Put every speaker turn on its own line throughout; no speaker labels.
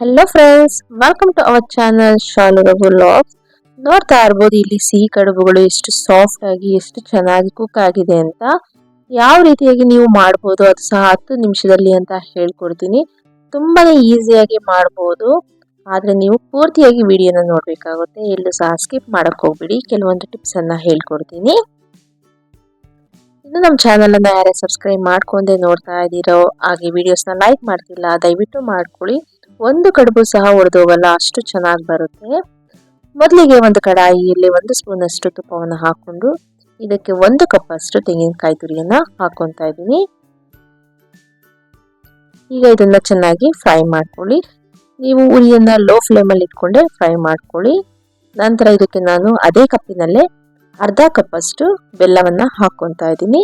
Hello friends welcome to our channel Shalu Raghu logs ನೋಡ್ತಾ ಇರ್ಬೋದು, ಇಲ್ಲಿ ಸಿಹಿ ಕಡುಬುಗಳು ಎಷ್ಟು ಸಾಫ್ಟ್ ಆಗಿ, ಎಷ್ಟು ಚೆನ್ನಾಗಿ ಕುಕ್ ಆಗಿದೆ ಅಂತ. ಯಾವ ರೀತಿಯಾಗಿ ನೀವು ಮಾಡ್ಬೋದು, ಅದು ಸಹ ಹತ್ತು ನಿಮಿಷದಲ್ಲಿ ಅಂತ ಹೇಳ್ಕೊಡ್ತೀನಿ. ತುಂಬಾ ಈಸಿಯಾಗಿ ಮಾಡ್ಬೋದು. ಆದರೆ ನೀವು ಪೂರ್ತಿಯಾಗಿ ವಿಡಿಯೋನ ನೋಡಬೇಕಾಗುತ್ತೆ. ಎಲ್ಲೂ ಸಹ ಸ್ಕಿಪ್ ಮಾಡಕ್ ಹೋಗ್ಬಿಡಿ. ಕೆಲವೊಂದು ಟಿಪ್ಸ್ ಅನ್ನ ಹೇಳ್ಕೊಡ್ತೀನಿ. ಇನ್ನು ನಮ್ಮ ಚಾನಲನ್ನು ಯಾರೇ ಸಬ್ಸ್ಕ್ರೈಬ್ ಮಾಡ್ಕೊಂಡೆ ನೋಡ್ತಾ ಇದ್ದೀರೋ, ಹಾಗೆ ವಿಡಿಯೋಸ್ನ ಲೈಕ್ ಮಾಡ್ತಿಲ್ಲ, ದಯವಿಟ್ಟು ಮಾಡ್ಕೊಳ್ಳಿ. ಒಂದು ಕಡುಬು ಸಹ ಒಡೆದೋಗಲ್ಲ ಅಷ್ಟು ಚೆನ್ನಾಗಿ ಬರುತ್ತೆ. ಮೊದಲಿಗೆ ಒಂದು ಕಡಾಯಿಯಲ್ಲಿ ಒಂದು ಸ್ಪೂನ್ ಅಷ್ಟು ತುಪ್ಪವನ್ನು ಹಾಕೊಂಡು ಇದಕ್ಕೆ ಒಂದು ಕಪ್ ಅಷ್ಟು ತೆಂಗಿನಕಾಯಿ ತುರಿಯನ್ನ ಹಾಕೊತಾ ಇದ್ದೀನಿ. ಈಗ ಇದನ್ನ ಚೆನ್ನಾಗಿ ಫ್ರೈ ಮಾಡ್ಕೊಳ್ಳಿ. ನೀವು ಉರಿಯನ್ನ ಲೋ ಫ್ಲೇಮಲ್ಲಿ ಇಟ್ಕೊಂಡೆ ಫ್ರೈ ಮಾಡ್ಕೊಳ್ಳಿ. ನಂತರ ಇದಕ್ಕೆ ನಾನು ಅದೇ ಕಪ್ಪಿನಲ್ಲೇ ಅರ್ಧ ಕಪ್ ಅಷ್ಟು ಬೆಲ್ಲವನ್ನ ಹಾಕೊತಾ ಇದ್ದೀನಿ.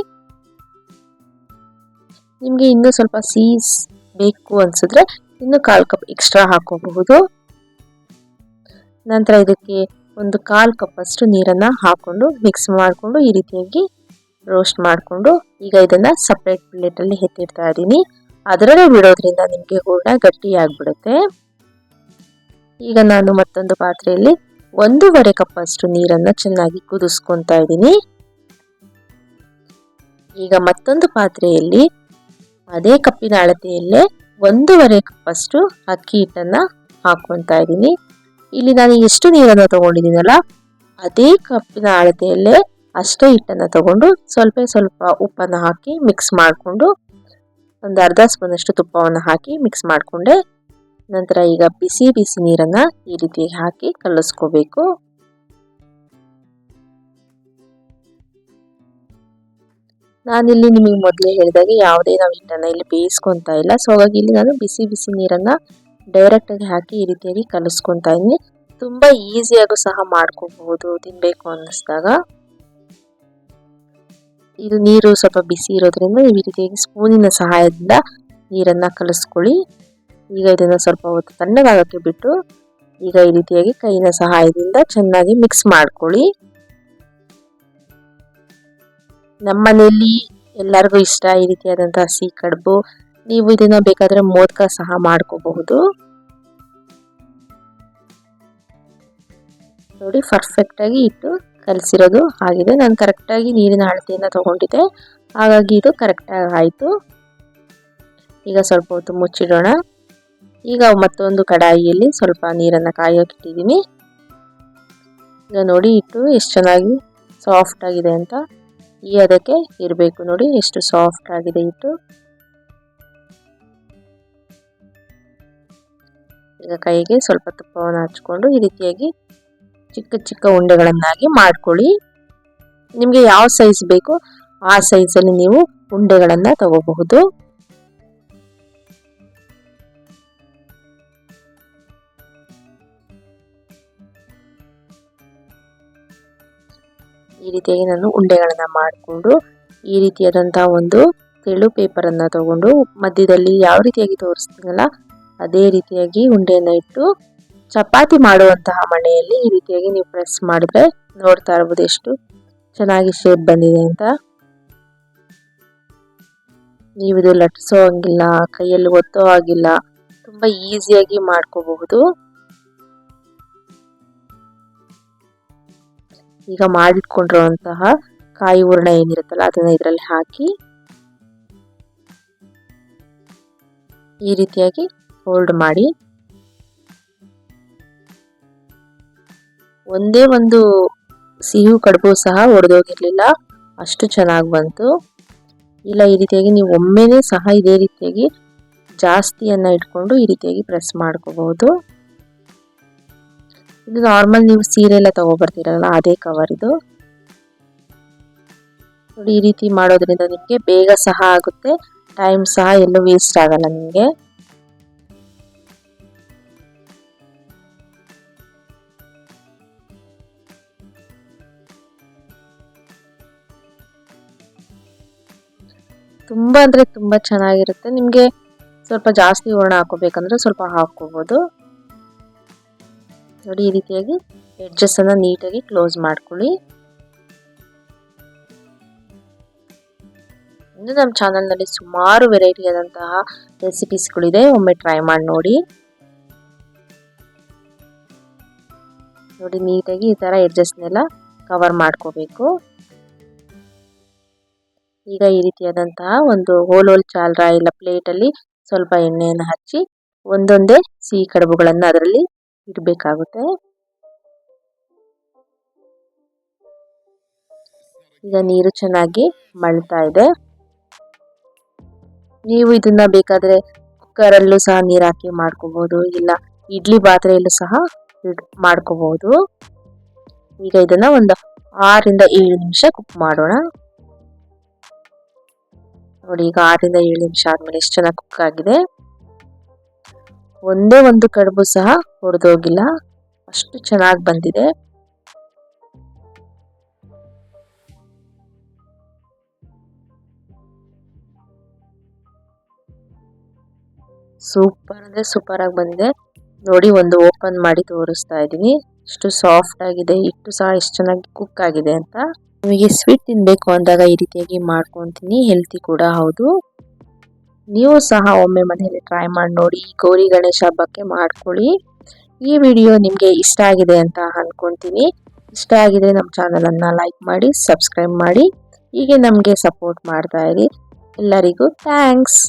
ನಿಮಗೆ ಇನ್ನೂ ಸ್ವಲ್ಪ ಸೀಸ್ ಬೇಕು ಅನ್ಸಿದ್ರೆ ಇನ್ನು ಕಾಲು ಕಪ್ ಎಕ್ಸ್ಟ್ರಾ ಹಾಕೋಬಹುದು. ನಂತರ ಇದಕ್ಕೆ ಒಂದು ಕಾಲು ಕಪ್ ಅಷ್ಟು ನೀರನ್ನ ಹಾಕೊಂಡು ಮಿಕ್ಸ್ ಮಾಡಿಕೊಂಡು ಈ ರೀತಿಯಾಗಿ ರೋಸ್ಟ್ ಮಾಡಿಕೊಂಡು ಈಗ ಇದನ್ನ ಸಪ್ರೇಟ್ ಪ್ಲೇಟಲ್ಲಿ ಎತ್ತಿಡ್ತಾ ಇದ್ದೀನಿ. ಅದರಲ್ಲೇ ಬಿಡೋದ್ರಿಂದ ನಿಮಗೆ ಹೂರ್ಣ ಗಟ್ಟಿ ಆಗ್ಬಿಡುತ್ತೆ ಈಗ ನಾನು ಮತ್ತೊಂದು ಪಾತ್ರೆಯಲ್ಲಿ ಒಂದೂವರೆ ಕಪ್ ಅಷ್ಟು ನೀರನ್ನ ಚೆನ್ನಾಗಿ ಕುದಿಸ್ಕೊತಾ ಇದ್ದೀನಿ. ಈಗ ಮತ್ತೊಂದು ಪಾತ್ರೆಯಲ್ಲಿ ಅದೇ ಕಪ್ಪಿನ ಅಳತೆಯಲ್ಲೇ ಒಂದೂವರೆ ಕಪ್ ಅಷ್ಟು ಅಕ್ಕಿ ಹಿಟ್ಟನ್ನ ಹಾಕೊತಾ ಇದ್ದೀನಿ. ಇಲ್ಲಿ ನಾನು ಎಷ್ಟು ನೀರನ್ನು ತಗೊಂಡಿದ್ದೀನಲ್ಲ, ಅದೇ ಕಪ್ಪಿನ ಅಳತೆಯಲ್ಲೇ ಅಷ್ಟೇ ಹಿಟ್ಟನ್ನ ತಗೊಂಡು ಸ್ವಲ್ಪ ಸ್ವಲ್ಪ ಉಪ್ಪನ್ನು ಹಾಕಿ ಮಿಕ್ಸ್ ಮಾಡಿಕೊಂಡು ಒಂದು ಅರ್ಧ ಸ್ಪೂನ್ ಅಷ್ಟು ತುಪ್ಪವನ್ನು ಹಾಕಿ ಮಿಕ್ಸ್ ಮಾಡಿಕೊಂಡೆ. ನಂತರ ಈಗ ಬಿಸಿ ಬಿಸಿ ನೀರನ್ನ ಈ ರೀತಿ ಹಾಕಿ ಕಲಿಸ್ಕೋಬೇಕು. ನಾನಿಲ್ಲಿ ನಿಮಗೆ ಮೊದಲೇ ಹೇಳಿದಾಗ ಯಾವುದೇ ನಾವು ಹಿಟ್ಟನ್ನ ಇಲ್ಲಿ ಬೇಯಿಸ್ಕೊತಾ ಇಲ್ಲ. ಸೊ ಹಾಗಾಗಿ ಇಲ್ಲಿ ನಾನು ಬಿಸಿ ಬಿಸಿ ನೀರನ್ನು ಡೈರೆಕ್ಟಾಗಿ ಹಾಕಿ ಈ ರೀತಿಯಾಗಿ ಕಲಿಸ್ಕೊತಾ ಇದ್ದೀನಿ ತುಂಬ ಈಸಿಯಾಗೂ ಸಹ ಮಾಡ್ಕೋಬಹುದು ತಿನ್ನಬೇಕು ಅನ್ನಿಸ್ದಾಗ. ಇದು ನೀರು ಸ್ವಲ್ಪ ಬಿಸಿ ಇರೋದ್ರಿಂದ ಈ ರೀತಿಯಾಗಿ ಸ್ಪೂನಿನ ಸಹಾಯದಿಂದ ನೀರನ್ನು ಕಲಿಸ್ಕೊಳ್ಳಿ. ಈಗ ಇದನ್ನು ಸ್ವಲ್ಪ ಹೊತ್ತು ತಣ್ಣಗಾಗಕ್ಕೆ ಬಿಟ್ಟು ಈಗ ಈ ರೀತಿಯಾಗಿ ಕೈನ ಸಹಾಯದಿಂದ ಚೆನ್ನಾಗಿ ಮಿಕ್ಸ್ ಮಾಡ್ಕೊಳ್ಳಿ. ನಮ್ಮ ಮನೆಯಲ್ಲಿ ಎಲ್ಲರಿಗೂ ಇಷ್ಟ ಈ ರೀತಿಯಾದಂಥ ಸಿಹಿ ಕಡುಬು. ನೀವು ಇದನ್ನ ಬೇಕಾದ್ರೆ ಮೋದಕ ಸಹ ಮಾಡ್ಕೋಬಹುದು. ನೋಡಿ ಪರ್ಫೆಕ್ಟ್ ಆಗಿ ಇಟ್ಟು ಕಲಸಿರೋದು ಆಗಿದೆ. ನಾನು ಕರೆಕ್ಟಾಗಿ ನೀರಿನ ಅಳತೆಯನ್ನು ತಗೊಂಡಿದ್ದೆ. ಹಾಗಾಗಿ ಇದು ಕರೆಕ್ಟಾಗಿ ಆಯಿತು. ಈಗ ಸ್ವಲ್ಪ ಹೊತ್ತು ಮುಚ್ಚಿಡೋಣ. ಈಗ ಮತ್ತೊಂದು ಕಡಾಯಿಯಲ್ಲಿ ಸ್ವಲ್ಪ ನೀರನ್ನು ಕಾಯೋಕಿಟ್ಟಿದ್ದೀನಿ ಈಗ ನೋಡಿ ಇಟ್ಟು ಎಷ್ಟು ಚೆನ್ನಾಗಿ ಸಾಫ್ಟ್ ಆಗಿದೆ ಅಂತ. ಈ ಅದಕ್ಕೆ ಇರಬೇಕು ನೋಡಿ, ಎಷ್ಟು ಸಾಫ್ಟ್ ಆಗಿದೆ ಇಟ್ಟು ಈಗ ಕೈಗೆ ಸ್ವಲ್ಪ ತುಪ್ಪವನ್ನು ಹಚ್ಕೊಂಡು ಈ ರೀತಿಯಾಗಿ ಚಿಕ್ಕ ಚಿಕ್ಕ ಉಂಡೆಗಳನ್ನಾಗಿ ಮಾಡ್ಕೊಳ್ಳಿ. ನಿಮಗೆ ಯಾವ ಸೈಜ್ ಬೇಕು ಆ ಸೈಜಲ್ಲಿ ನೀವು ಉಂಡೆಗಳನ್ನು ತಗೋಬಹುದು. ಈ ರೀತಿಯಾಗಿ ನಾನು ಉಂಡೆಗಳನ್ನು ಮಾಡಿಕೊಂಡು ಈ ರೀತಿಯಾದಂಥ ಒಂದು ತೆಳು ಪೇಪರನ್ನು ತಗೊಂಡು ಮಧ್ಯದಲ್ಲಿ ಯಾವ ರೀತಿಯಾಗಿ ತೋರಿಸ್ತೀನಲ್ಲ, ಅದೇ ರೀತಿಯಾಗಿ ಉಂಡೆಯನ್ನು ಇಟ್ಟು ಚಪಾತಿ ಮಾಡುವಂತಹ ಮಣೆಯಲ್ಲಿ ಈ ರೀತಿಯಾಗಿ ನೀವು ಪ್ರೆಸ್ ಮಾಡಿದ್ರೆ ನೋಡ್ತಾ ಇರ್ಬೋದು ಎಷ್ಟು ಚೆನ್ನಾಗಿ ಶೇಪ್ ಬಂದಿದೆ ಅಂತ. ನೀವು ಇದು ಲಟ್ಸೋ ಹಂಗಿಲ್ಲ, ಕೈಯಲ್ಲಿ ಒತ್ತೋ ಆಗಿಲ್ಲ ತುಂಬಾ ಈಸಿಯಾಗಿ ಮಾಡ್ಕೋಬಹುದು. ಈಗ ಮಾಡಿಟ್ಕೊಂಡಿರುವಂತಹ ಕಾಯಿ ಹೂರಣ ಏನಿರುತ್ತಲ್ಲ ಅದನ್ನ ಇದರಲ್ಲಿ ಹಾಕಿ ಈ ರೀತಿಯಾಗಿ ಫೋಲ್ಡ್ ಮಾಡಿ ಒಂದೇ ಒಂದು ಸಿಹಿ ಕಡುಬು ಸಹ ಒಡೆದೋಗಿರ್ಲಿಲ್ಲ, ಅಷ್ಟು ಚೆನ್ನಾಗಿ ಬಂತು. ಇಲ್ಲ, ಈ ರೀತಿಯಾಗಿ ನೀವು ಒಮ್ಮೆನೇ ಸಹ ಇದೇ ರೀತಿಯಾಗಿ ಜಾಸ್ತಿಯನ್ನ ಇಟ್ಕೊಂಡು ಈ ರೀತಿಯಾಗಿ ಪ್ರೆಸ್ ಮಾಡ್ಕೋಬಹುದು. ಇದು ನಾರ್ಮಲ್ ನೀವು ಸೀರೆ ಎಲ್ಲ ತಗೋಬರ್ತೀರಲ್ಲ, ಅದೇ ಕವರ್ ಇದು. ನೋಡಿ, ಈ ರೀತಿ ಮಾಡೋದ್ರಿಂದ ನಿಮಗೆ ಬೇಗ ಸಹ ಆಗುತ್ತೆ ಟೈಮ್ ಸಹ ಎಲ್ಲೂ ವೇಸ್ಟ್ ಆಗಲ್ಲ ನಿಮಗೆ. ತುಂಬ ಅಂದರೆ ತುಂಬ ಚೆನ್ನಾಗಿರುತ್ತೆ, ನಿಮಗೆ ಸ್ವಲ್ಪ ಜಾಸ್ತಿ ಹೂರಣ ಹಾಕೋಬೇಕಂದ್ರೆ ಸ್ವಲ್ಪ ಹಾಕೋಬೋದು ನೋಡಿ ಈ ರೀತಿಯಾಗಿ ಎಡ್ಜಸ್ ಅನ್ನ ನೀಟಾಗಿ ಕ್ಲೋಸ್ ಮಾಡ್ಕೊಳ್ಳಿ. ಇನ್ನು ನಮ್ಮ ಚಾನಲ್ನಲ್ಲಿ ಸುಮಾರು ವೆರೈಟಿ ಆದಂತಹ ರೆಸಿಪೀಸ್ಗಳಿದೆ ಒಮ್ಮೆ ಟ್ರೈ ಮಾಡಿ ನೋಡಿ. ನೋಡಿ ನೀಟಾಗಿ ಈ ಥರ ಎಡ್ಜಸ್ನೆಲ್ಲ ಕವರ್ ಮಾಡ್ಕೋಬೇಕು. ಈಗ ಈ ರೀತಿಯಾದಂತಹ ಒಂದು ಹೋಲ್ ಹೋಲ್ ಚಾಲ್ರ ಇಲ್ಲ ಪ್ಲೇಟಲ್ಲಿ ಸ್ವಲ್ಪ ಎಣ್ಣೆಯನ್ನು ಹಚ್ಚಿ ಒಂದೊಂದೇ ಸಿಹಿ ಕಡುಬುಗಳನ್ನು ಅದರಲ್ಲಿ ಇಡಬೇಕಾಗುತ್ತೆ ಈಗ ನೀರು ಚೆನ್ನಾಗಿ ಮಳ್ತಾ ಇದೆ. ನೀವು ಇದನ್ನ ಬೇಕಾದ್ರೆ ಕುಕ್ಕರಲ್ಲೂ ಸಹ ನೀರು ಹಾಕಿ ಮಾಡ್ಕೋಬಹುದು ಇಲ್ಲ ಇಡ್ಲಿ ಪಾತ್ರೆಯಲ್ಲೂ ಸಹ ಮಾಡ್ಕೋಬಹುದು ಈಗ ಇದನ್ನ ಒಂದು ಆರಿಂದ ಏಳು ನಿಮಿಷ ಕುಕ್ ಮಾಡೋಣ. ನೋಡಿ ಈಗ ಆರಿಂದ ಏಳು ನಿಮಿಷ ಆದ್ಮೇಲೆ ಎಷ್ಟು ಚೆನ್ನಾಗಿ ಕುಕ್ ಆಗಿದೆ. ಒಂದೇ ಒಂದು ಕಡುಬು ಸಹ ಹೊಡೆದೋಗಿಲ್ಲ ಅಷ್ಟು ಚೆನ್ನಾಗಿ ಬಂದಿದೆ. ಸೂಪರ್ ಅಂದ್ರೆ ಸೂಪರ್ ಆಗಿ ಬಂದಿದೆ. ನೋಡಿ ಒಂದು ಓಪನ್ ಮಾಡಿ ತೋರಿಸ್ತಾ ಇದ್ದೀನಿ. ಇಷ್ಟು ಸಾಫ್ಟ್ ಆಗಿದೆ. ಇಷ್ಟು ಸಹ ಎಷ್ಟು ಚೆನ್ನಾಗಿ ಕುಕ್ ಆಗಿದೆ ಅಂತ. ನಿಮಗೆ ಸ್ವೀಟ್ ತಿನ್ಬೇಕು ಅಂದಾಗ ಈ ರೀತಿಯಾಗಿ ಮಾಡ್ಕೊತೀನಿ. ಹೆಲ್ತಿ ಕೂಡ ಹೌದು. ನೀವು ಸಹ ಒಮ್ಮೆ ಮನೆಯಲ್ಲಿ ಟ್ರೈ ಮಾಡಿ ನೋಡಿ ಗೌರಿ ಗಣೇಶ ಹಬ್ಬಕ್ಕೆ ಮಾಡ್ಕೊಳ್ಳಿ. ಈ ವಿಡಿಯೋ ನಿಮಗೆ ಇಷ್ಟ ಆಗಿದೆ ಅಂತ ಅನ್ಕೊಂತೀನಿ. ಇಷ್ಟ ಆಗಿದೆ ನಮ್ಮ ಚಾನಲನ್ನು ಲೈಕ್ ಮಾಡಿ ಸಬ್ಸ್ಕ್ರೈಬ್ ಮಾಡಿ. ಹೀಗೆ ನಮಗೆ ಸಪೋರ್ಟ್ ಮಾಡ್ತಾ ಇರಿ. ಎಲ್ಲರಿಗೂ ಥ್ಯಾಂಕ್ಸ್